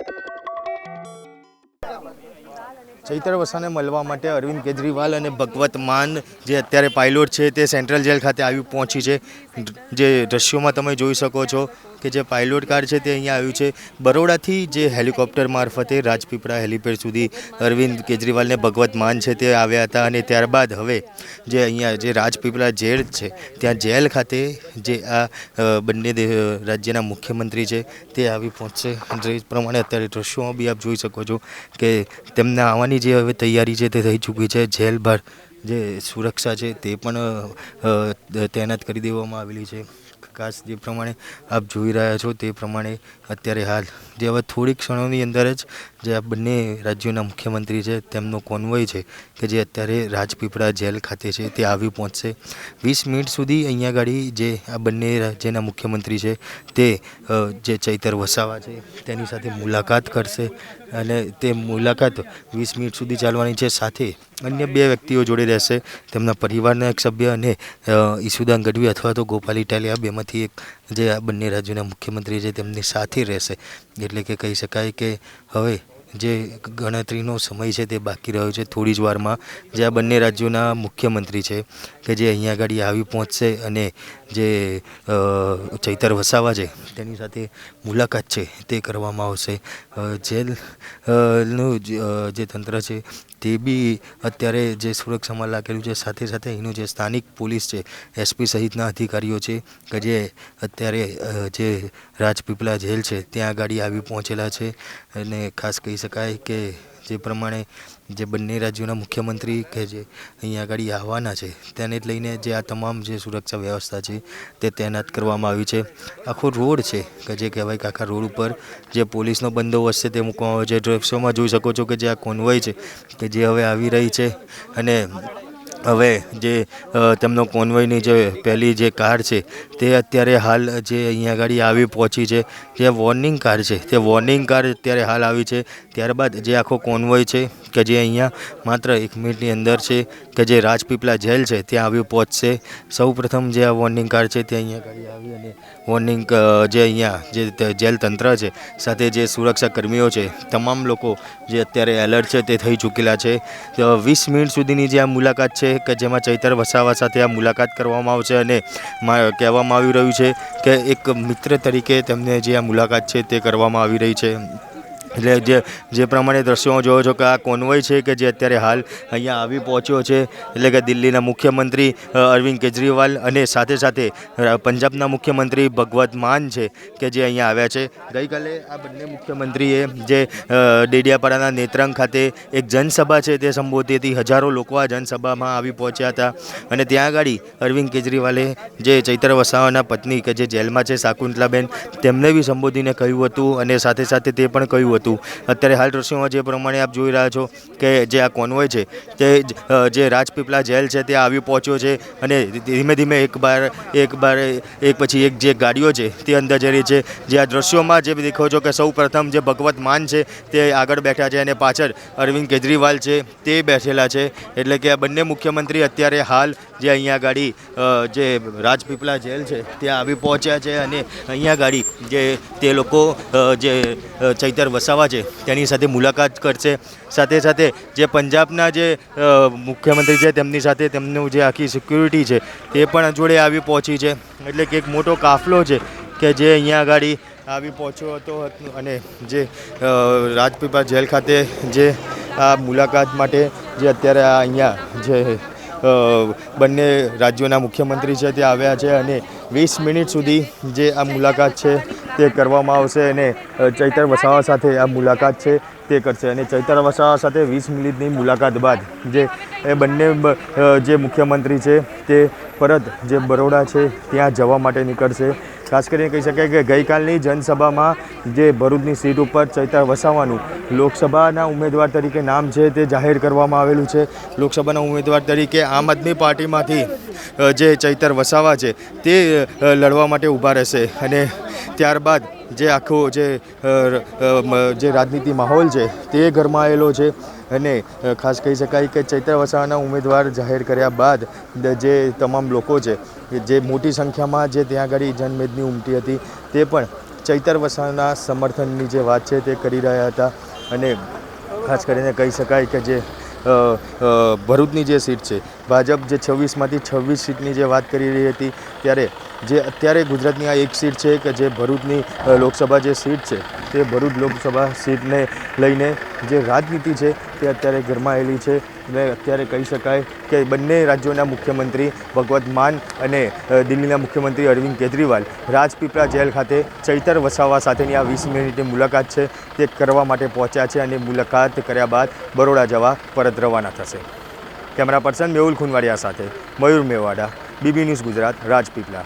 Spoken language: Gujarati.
you ચૈત્ર વસાને મળવા માટે અરવિંદ કેજરીવાલ અને ભગવત માન જે અત્યારે પાયલોટ છે તે સેન્ટ્રલ જેલ ખાતે આવી પહોંચી છે. જે દ્રશ્યોમાં તમે જોઈ શકો છો કે જે પાયલોટ કાર છે તે અહીંયા આવ્યું છે. બરોડાથી જે હેલિકોપ્ટર મારફતે રાજપીપળા હેલિપેડ સુધી અરવિંદ કેજરીવાલને ભગવત માન છે તે આવ્યા હતા અને ત્યારબાદ હવે જે અહીંયા જે રાજપીપળા જેલ છે, ત્યાં જેલ ખાતે જે આ બંને રાજ્યના મુખ્યમંત્રી છે તે આવી પહોંચશે. એ પ્રમાણે અત્યારે દ્રશ્યોમાં બી આપ જોઈ શકો છો કે તેમના આવવાની જે હવે તૈયારી છે તે થઈ ચૂકી છે, જેલ જે સુરક્ષા છે તે પણ તૈનાત કરી દેવામાં આવેલી છે. ખાસ જે પ્રમાણે આપ જોઈ રહ્યા છો તે પ્રમાણે અત્યારે હાલ, જે હવે થોડીક ક્ષણોની અંદર જ જે આ બંને રાજ્યોના મુખ્યમંત્રી છે તેમનો કોન્વોય છે કે જે અત્યારે રાજપીપળા જેલ ખાતે છે તે આવી પહોંચશે. વીસ મિનિટ સુધી અહીંયા ગાડી જે આ બંને રાજ્યના મુખ્યમંત્રી છે તે જે ચૈતર વસાવા છે તેની સાથે મુલાકાત કરશે. અને તે મુલાકાત વીસ મિનિટ સુધી ચાલવાની છે. સાથે અન્ય બે વ્યક્તિઓ જોડે રહેશે. તેમના પરિવારના એક સભ્ય અને ઈશુદાન ગઢવી અથવા તો ગોપાલ ઇટાલિયા. બેમાંથી એક જે આ બંને રાજ્યોના મુખ્યમંત્રી છે, તેમની સાથે રહેશે. એટલે કે કહી શકાય કે હવે જે ગણતરીનો સમય છે તે બાકી રહ્યો છે થોડી જ વારમાં જે આ બંને રાજ્યોના મુખ્યમંત્રી છે કે જે અહીંયા આગળ આવી પહોંચશે અને જે ચૈતર વસાવા છે તેની સાથે મુલાકાત છે તે કરવામાં આવશે. અ, જેલ અ, નું જે, તંત્ર છે તે બી અત્યારે જે સુરક્ષામાં લાગેલું છે સાથે સાથે અહીંનું જે સ્થાનિક પોલીસ છે એસપી સહિતના અધિકારીઓ છે કે જે અત્યારે જે રાજપીપળા જેલ છે ત્યાં આગળ આવી પહોંચેલા છે અને ખાસ કહી શકાય કે જે પ્રમાણે જે બંને રાજ્યોના મુખ્યમંત્રી કે જે અહીંયા આગળ આવવાના છે, તેને લઈને જે આ તમામ જે સુરક્ષા વ્યવસ્થા છે, તે તૈનાત કરવામાં આવી છે. આખો રોડ છે કે જે કહેવાય કે આખા રોડ ઉપર જે પોલીસનો બંદોબસ્ત છે તે મૂકવામાં આવ્યો છે. દ્રશ્યોમાં જોઈ શકો છો કે જે આ કોન્વોય છે, કે જે હવે આવી રહી છે અને હવે જે તેમનો કોન્વોયની જે પહેલી જે કાર છે, તે અત્યારે હાલ જે અહીંયા આગળ આવી પહોંચી છે, જે વોર્નિંગ કાર છે, તે વોર્નિંગ કાર અત્યારે હાલ આવી છે. ત્યારબાદ જે આખો કોન્વોય છે, કે જે અહીંયા માત્ર એક મિનિટની અંદર છે, કે જે રાજપીપળા જેલ છે, ત્યાં આવી પહોંચશે. સૌપ્રથમ જે આ વોર્નિંગ કાર છે, તે અહીંયા આગળ આવી અને વોર્નિંગ જે અહીંયા જે જેલ તંત્ર છે, સાથે જે સુરક્ષા કર્મીઓ છે, તમામ લોકો જે અત્યારે એલર્ટ છે, તે થઈ ચૂકેલા છે. વીસ મિનિટ સુધીની જે આ મુલાકાત છે કે જેમાં ચૈતર વસાવા સાથે આ મુલાકાત કરવામાં આવશે અને કહેવામાં આવી રહ્યું છે કે એક મિત્ર તરીકે તેમને જે આ મુલાકાત છે તે કરવામાં આવી રહી છે. એટલે જે જે પ્રમાણે દ્રશ્યો જોયો છો કે આ કોન્વોય છે કે જે અત્યારે હાલ અહીંયા આવી પહોંચ્યો છે, એટલે કે દિલ્હીના મુખ્યમંત્રી અરવિંદ કેજરીવાલ અને સાથે સાથે પંજાબના મુખ્યમંત્રી ભગવત માન છે કે જે અહીંયા આવ્યા છે. ગઈકાલે આ બંને મુખ્યમંત્રીએ જે ડેડિયાપાડાના નેત્રંગ ખાતે એક જનસભા છે તે સંબોધી હતી. હજારો લોકો આ જનસભામાં આવી પહોંચ્યા હતા અને ત્યાં આગળ અરવિંદ કેજરીવાલે જે ચૈત્ર વસાવાના પત્ની કે જે જેલમાં છે શાકુંતલાબેન તેમને બી સંબોધીને કહ્યું હતું અને સાથે સાથે તે પણ કહ્યું હતું. અત્યારે હાલ દ્રશ્યોમાં જે પ્રમાણે આપ જોઈ રહ્યા છો કે જે આ કોન્વોય છે, તે જે રાજપીપળા જેલ છે તે આવી પહોંચ્યો છે અને ધીમે ધીમે એક બાર એક બાર, એક પછી એક જે ગાડીઓ છે તે અંદર જઈ રહી છે. જે આ દ્રશ્યોમાં જે દેખો છો કે સૌ પ્રથમ જે ભગવત માન છે તે આગળ બેઠા છે અને પાછળ અરવિંદ કેજરીવાલ છે તે બેઠેલા છે. એટલે કે આ બંને મુખ્યમંત્રી અત્યારે હાલ જે અહીંયા ગાડી જે રાજપીપળા જેલ છે ત્યાં આવી પહોંચ્યા છે અને અહીંયા ગાડી જે તે લોકો જે ચૈતર ચૈતર વસાવા છે. તેની સાથે મુલાકાત કરશે. સાથે સાથે જે પંજાબના જે મુખ્યમંત્રી છે, તેમની સાથે તેમનું જે આખી સિક્યુરિટી છે, તે પણ જોડે આવી પહોંચી છે. એટલે કે એક મોટો કાફલો છે કે જે અહીંયા આગળ આવી પહોંચ્યો હતો અને જે રાજપીપળા જેલ ખાતે જે આ મુલાકાત માટે જે અત્યારે આ અહીંયા જે બંને રાજ્યોના મુખ્યમંત્રી છે તે આવ્યા છે અને વીસ મિનિટ સુધી જે આ મુલાકાત છે તે કરવામાં આવશે અને ચૈતર વસાવા સાથે આ મુલાકાત છે તે કરશે અને ચૈતર વસાવા સાથે વીસ મિનિટની મુલાકાત બાદ જે, એ બંને જે મુખ્યમંત્રી છે તે પરત જે બરોડા છે ત્યાં જવા માટે નીકળશે. ખાસ કરીને કહી શકાય કે ગઈકાલની જનસભામાં જે ભરૂચની સીટ ઉપર ચૈતર વસાવાનું લોકસભાના ઉમેદવાર તરીકે નામ છે તે જાહેર કરવામાં આવેલું છે. લોકસભાના ઉમેદવાર તરીકે આમ આદમી પાર્ટીમાંથી જે ચૈતર વસાવા છે તે લડવા માટે ઊભા રહેશે અને ત્યારબાદ જે આખો જે જે રાજનીતિ માહોલ છે તે ગરમાયેલો છે. અને ખાસ કહી શકાય કે ચૈત્ર વસાવાના ઉમેદવાર જાહેર કર્યા બાદ જે તમામ લોકો છે જે મોટી સંખ્યામાં જે ત્યાં આગળ જનમેદની ઉમટી હતી, તે પણ ચૈતર વસાવાના સમર્થનની જે વાત છે તે કરી રહ્યા હતા. અને ખાસ કરીને કહી શકાય કે જે ભરૂચની જે સીટ છે, ભાજપ જે છવ્વીસમાંથી છવ્વીસ સીટની જે વાત કરી રહી હતી, ત્યારે જે અત્યારે ગુજરાતની આ એક સીટ છે કે જે ભરૂચની લોકસભા જે સીટ છે, તે ભરૂચ લોકસભા સીટને લઈને જે રાજનીતિ છે તે અત્યારે ગરમાયેલી છે અને અત્યારે કહી શકાય કે બંને રાજ્યોના મુખ્યમંત્રી ભગવત માન અને દિલ્હીના મુખ્યમંત્રી અરવિંદ કેજરીવાલ રાજપીપળા જેલ ખાતે ચૈતર વસાવા સાથેની આ વીસ મિનિટની મુલાકાત છે તે કરવા માટે પહોંચ્યા છે અને મુલાકાત કર્યા બાદ બરોડા જવા પરત રવાના થશે. કેમેરા પર્સન મેહુલ ખુનવાડિયા સાથે મયુર મેવાડા, બીબી ન્યૂઝ ગુજરાત, રાજપીપળા.